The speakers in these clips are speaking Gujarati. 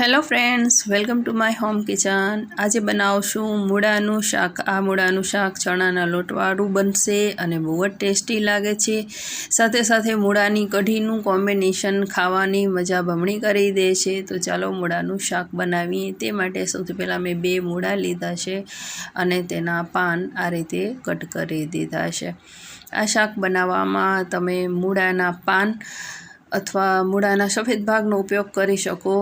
Hello friends welcome to my home kitchen આજે બનાવશું મૂળાનું શાક. આ મૂળાનું શાક ચણાના લોટવાળું બનશે અને બહુ જ ટેસ્ટી લાગે છે. સાથે સાથે મૂળાની કઢીનું કોમ્બિનેશન ખાવાની મજા બમણી કરી દે છે. તો ચાલો મૂળાનું શાક બનાવીએ. તે માટે સૌથી પહેલાં મેં બે મૂળા લીધા છે અને તેના પાન આ રીતે કટ કરી દીધા છે. આ શાક બનાવવામાં તમે મૂળાના પાન અથવા મૂળાના સફેદ ભાગનો ઉપયોગ કરી શકો.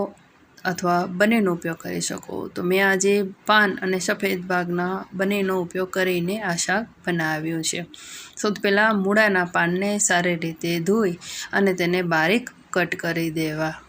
અથવા બંનેનો ઉપયોગ કરી શકો. તો મેં આજે પાન અને સફેદ ભાગના બંનેનો ઉપયોગ કરીને આ શાક બનાવ્યું છે. સૌથી પહેલાં મૂળાના પાનને સારી રીતે ધોઈ અને તેને બારીક કટ કરી દેવા.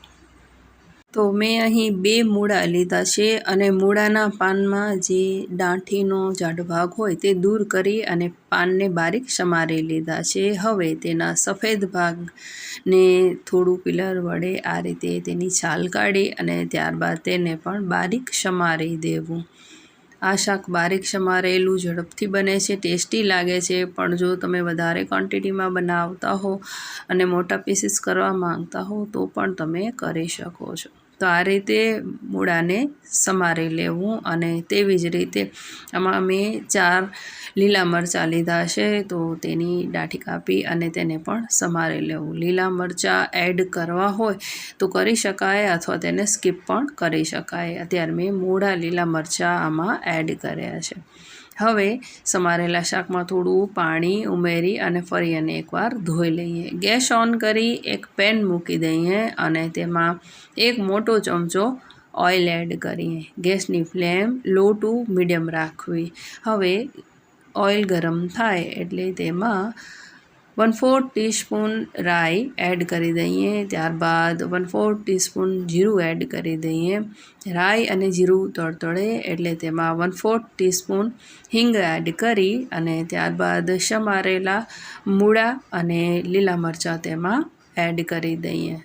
તો મેં અહીં બે મૂળા લીધા છે અને મૂળાના પાનમાં જે દાંઠીનો જાડ ભાગ હોય તે દૂર કરી અને પાનને બારીક સમારી લીધા છે. હવે તેના સફેદ ભાગને થોડું પિલર વડે આ રીતે તેની છાલ કાઢી અને ત્યારબાદ તેને પણ બારીક સમારી દેવું. આ શાક બારીક સમારેલું ઝડપથી બને છે, ટેસ્ટી લાગે છે, પણ જો તમે વધારે ક્વોન્ટિટીમાં બનાવતા હો અને મોટા પીસીસ કરવા માંગતા હો તો પણ તમે કરી શકો છો. તો આ રીતે મૂળાને સમારી લેવું અને તેવી જ રીતે આમાં મેં ચાર લીલા મરચાં લીધા છે તો તેની દાઠી કાપી અને તેને પણ સમારી લેવું. લીલા મરચાં એડ કરવા હોય તો કરી શકાય અથવા તેને સ્કીપ પણ કરી શકાય. અત્યારે મેં મૂળા લીલા મરચાં આમાં એડ કર્યા છે. હવે સમારેલા શાકમાં થોડું પાણી ઉમેરી અને ફરી અને એકવાર ધોઈ લઈએ. ગેસ ઓન કરી એક પેન મૂકી દઈએ અને તેમાં એક મોટો ચમચો ઓઇલ એડ કરીએ. ગેસની ફ્લેમ લો ટુ મીડિયમ રાખવી. હવે ઓઇલ ગરમ થાય એટલે તેમાં વન ફોર્થ ટીસ્પૂન રાઈ એડ કરી દઈએ. ત્યારબાદ વન ફોર્થ ટીસ્પૂન જીરું એડ કરી દઈએ. રાઈ અને જીરું તળતળે એટલે તેમાં વન ફોર્થ ટીસ્પૂન હિંગ એડ કરી અને ત્યારબાદ સમારેલા મૂળા અને લીલા મરચાં તેમાં એડ કરી દઈએ.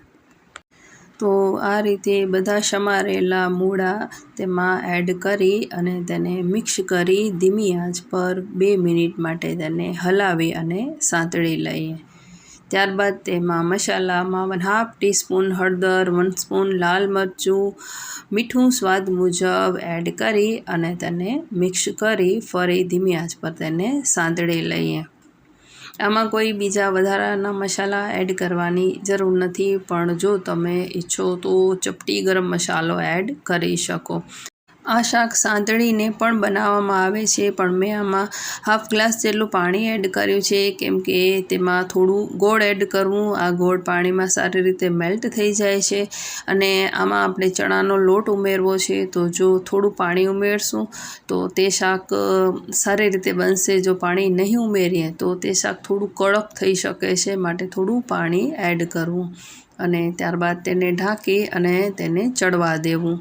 તો આ રીતે બધા સમારેલા મૂળા તેમાં એડ કરી અને તેને મિક્સ કરી ધીમી આંચ પર બે મિનિટ માટે તેને હલાવી અને સાંતળી લઈએ. ત્યારબાદ તેમાં મસાલામાં વન હાફ ટીસ્પૂન હળદર વન સ્પૂન લાલ મરચું, મીઠું સ્વાદ મુજબ એડ કરી અને તેને મિક્સ કરી ફરી ધીમી આંચ પર તેને સાંતળી લઈએ. આમાં કોઈ બીજા વધારાના મસાલા એડ કરવાની જરૂર નથી, પણ જો તમે ઈચ્છો તો ચપટી ગરમ મસાલો એડ કરી શકો. આ શાક સાંતળીને પણ બનાવવામાં આવે છે, પણ મેં આમાં હાફ ગ્લાસ જેટલું પાણી એડ કર્યું છે, કેમ કે તેમાં થોડું ગોળ એડ કરવું, આ ગોળ પાણીમાં સારી રીતે મેલ્ટ થઈ જાય છે. અને આમાં આપણે ચણાનો લોટ ઉમેરવો છે, તો જો થોડું પાણી ઉમેરશું, તો તે શાક સારી રીતે બનશે. જો પાણી નહીં ઉમેરીએ, તો તે શાક થોડું કડક થઈ શકે છે, માટે થોડું પાણી એડ કરવું. અને ત્યારબાદ તેને ઢાંકી અને તેને ચડવા દેવું.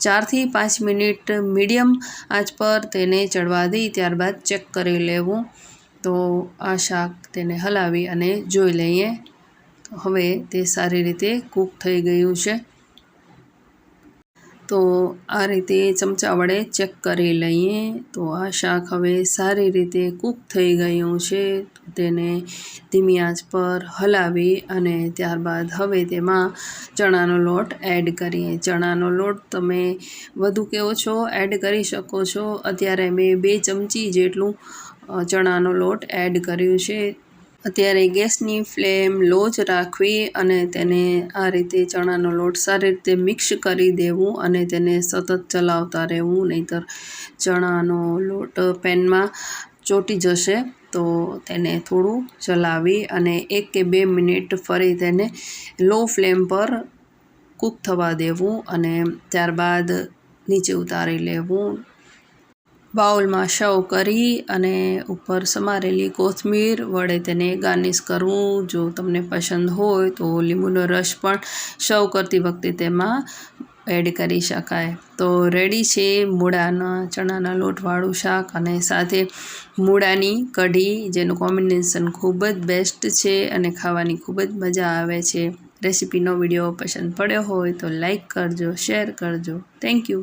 ચારથી પાંચ મિનિટ મીડિયમ આંચ પર તેને ચડવા દઈ, ત્યારબાદ ચેક કરી લેવું. તો આ શાક તેને હલાવી અને જોઈ લઈએ. હવે તે સારી રીતે કૂક થઈ ગયું છે. તો આ રીતે ચમચા વડે ચેક કરી લઈએ. તો આ શાક હવે સારી રીતે કૂક થઈ ગયું છે. તેને ધીમી આંચ પર હલાવી અને ત્યારબાદ હવે તેમાં ચણાનો લોટ એડ કરીએ. ચણાનો લોટ તમે વધુ કે ઓછો એડ કરી શકો છો? અત્યારે મેં બે ચમચી જેટલું ચણાનો લોટ એડ કર્યું છે. અત્યારે ગેસની ફ્લેમ લો જ રાખવી અને તેને આ રીતે ચણાનો લોટ સારી રીતે મિક્સ કરી દેવું અને તેને સતત ચલાવતા રહેવું, નહીંતર ચણાનો લોટ પેનમાં ચોટી જશે તો તેને થોડું ચલાવી અને એક કે બે મિનિટ ફરી તેને લો ફ્લેમ પર કૂક થવા દેવું અને ત્યારબાદ નીચે ઉતારી લેવું. બાઉલમાં શવ કરી અને ઉપર સમારેલી કોથમીર વડે તેને ગાર્નિશ કરવું જો તમને પસંદ હોય તો લીંબુનો રસ પણ શવ કરતી વખતે તેમાં એડ કરી શકાય. તો રેડી છે મૂળાના ચણાના લોટવાળું શાક અને સાથે મૂળાની કઢી જેનું કોમ્બિનેશન ખૂબ જ બેસ્ટ છે અને ખાવાની ખૂબ જ મજા આવે છે. રેસીપીનો વીડિયો પસંદ પડ્યો હોય તો લાઈક કરજો, શેર કરજો. Thank you.